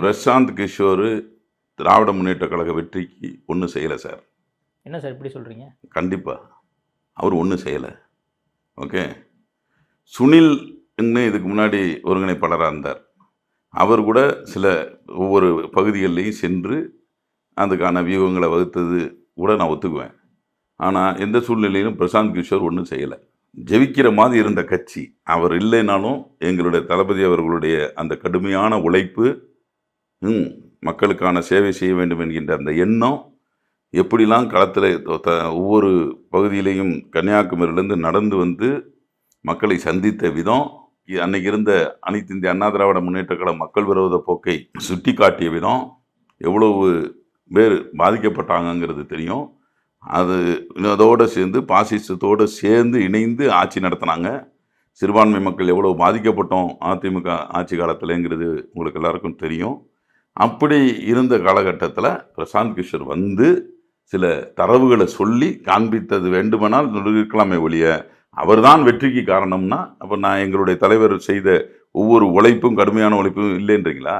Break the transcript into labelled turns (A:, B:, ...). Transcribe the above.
A: பிரசாந்த் கிஷோர் திராவிட முன்னேற்ற கழக வெற்றிக்கு ஒன்றும் செய்யலை சார்.
B: என்ன சார் இப்படி சொல்கிறீங்க
A: கண்டிப்பாக அவர் ஒன்றும் செய்யலை. ஓகே? சுனில் இன்னும் இதுக்கு முன்னாடி ஒருங்கிணைப்பாளராக இருந்தார். அவர் கூட சில ஒவ்வொரு பகுதிகளிலையும் சென்று அதுக்கான வியூகங்களை வகுத்தது கூட நான் ஒத்துக்குவேன். ஆனால் எந்த சூழ்நிலையிலும் பிரசாந்த் கிஷோர் ஒன்றும் செய்யலை. ஜெயிக்கிற மாதிரி இருந்த கட்சி. அவர் இல்லைனாலும் எங்களுடைய தளபதி அவர்களுடைய அந்த கடுமையான உழைப்பு மக்களுக்கான சேவை செய்ய வேண்டும் என்கின்ற அந்த எண்ணம் எப்படிலாம் களத்தில் த ஒவ்வொரு பகுதியிலையும் கன்னியாகுமரியிலேருந்து நடந்து வந்து மக்களை சந்தித்த விதம் இ- அன்னைக்கு இருந்த அனைத்து இந்திய அண்ணா திராவிட முன்னேற்ற கழக மக்கள் விரோத போக்கை சுட்டி காட்டிய விதம் எவ்வளவு பேர் பாதிக்கப்பட்டாங்கங்கிறது தெரியும். அது அதோடு சேர்ந்து பாசிசத்தோடு சேர்ந்து இணைந்து ஆட்சி நடத்தினாங்க. சிறுபான்மை மக்கள் எவ்வளோ பாதிக்கப்பட்டோம் அதிமுக ஆட்சி காலத்திலங்கிறது உங்களுக்கு எல்லாருக்கும் தெரியும். அப்படி இருந்த காலகட்டத்தில் பிரசாந்த் கிஷோர் வந்து சில தரவுகளை சொல்லி காண்பித்தது வேண்டுமானால் இருக்கலாமே ஒழிய அவர்தான் வெற்றிக்கு காரணம்னா அப்போ நான் எங்களுடைய தலைவர் செய்த ஒவ்வொரு உழைப்பும் கடுமையான உழைப்பும் இல்லைன்றீங்களா?